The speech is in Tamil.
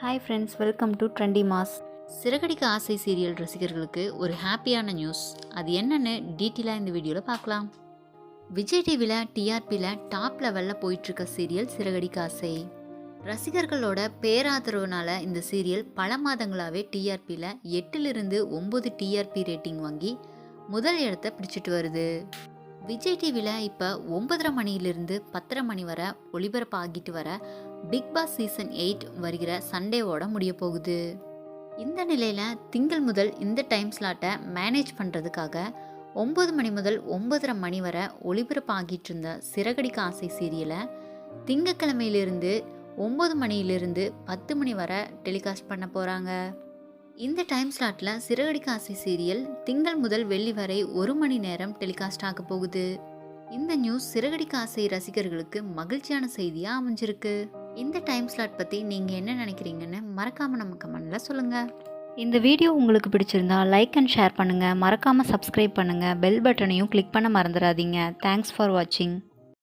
Hi friends welcome to trendy mass Siragadikka Aasai serial ரசிகர்களுக்கு ஒரு ஹாப்பியான நியூஸ் அது என்னன்னு டீட்டெயிலாக இந்த வீடியோவில் பார்க்கலாம். விஜய் டிவியில் டிஆர்பியில் டாப் லெவலில் போயிட்டுருக்க சீரியல் சிறகடிக்க ஆசை. ரசிகர்களோட பேராதரவுனால இந்த சீரியல் பல மாதங்களாகவே டிஆர்பியில் எட்டிலிருந்து ஒம்பது டிஆர்பி ரேட்டிங் வாங்கி முதல் இடத்த பிடிச்சிட்டு வருது. விஜய் டிவியில் இப்போ ஒன்பதரை மணியிலிருந்து பத்தரை மணி வரை ஒளிபரப்பு ஆகிட்டு வர பிக் பாஸ் சீசன் எயிட் வருகிற சண்டேவோட முடிய போகுது. இந்த நிலையில் திங்கள் முதல் இந்த டைம் ஸ்லாட்டை மேனேஜ் பண்ணுறதுக்காக ஒம்பது மணி முதல் ஒன்பதரை மணி வரை ஒளிபரப்பு ஆகிட்டு இருந்த சிறகடிக்க ஆசை சீரியலை திங்கக்கிழமையிலிருந்து ஒம்பது மணியிலிருந்து பத்து மணி வரை டெலிகாஸ்ட் பண்ண போகிறாங்க இந்த டைம் ஸ்லாட்டில் சிறகடிக்காசி சீரியல் திங்கள் முதல் வெள்ளி வரை ஒரு மணி நேரம் டெலிகாஸ்ட் ஆக போகுது. இந்த நியூஸ் சிறகடிக்காசை ரசிகர்களுக்கு மகிழ்ச்சியான செய்தியாக அமைஞ்சிருக்கு. இந்த டைம் ஸ்லாட் பற்றி நீங்கள் என்ன நினைக்கிறீங்கன்னு மறக்காமல் நம்ம கமெண்டில் சொல்லுங்கள் இந்த வீடியோ உங்களுக்கு பிடிச்சிருந்தா லைக் அண்ட் ஷேர் பண்ணுங்கள் மறக்காமல் சப்ஸ்கிரைப் பண்ணுங்கள் பெல் பட்டனையும் கிளிக் பண்ண மறந்துடாதீங்க. தேங்க்ஸ் ஃபார் வாட்சிங்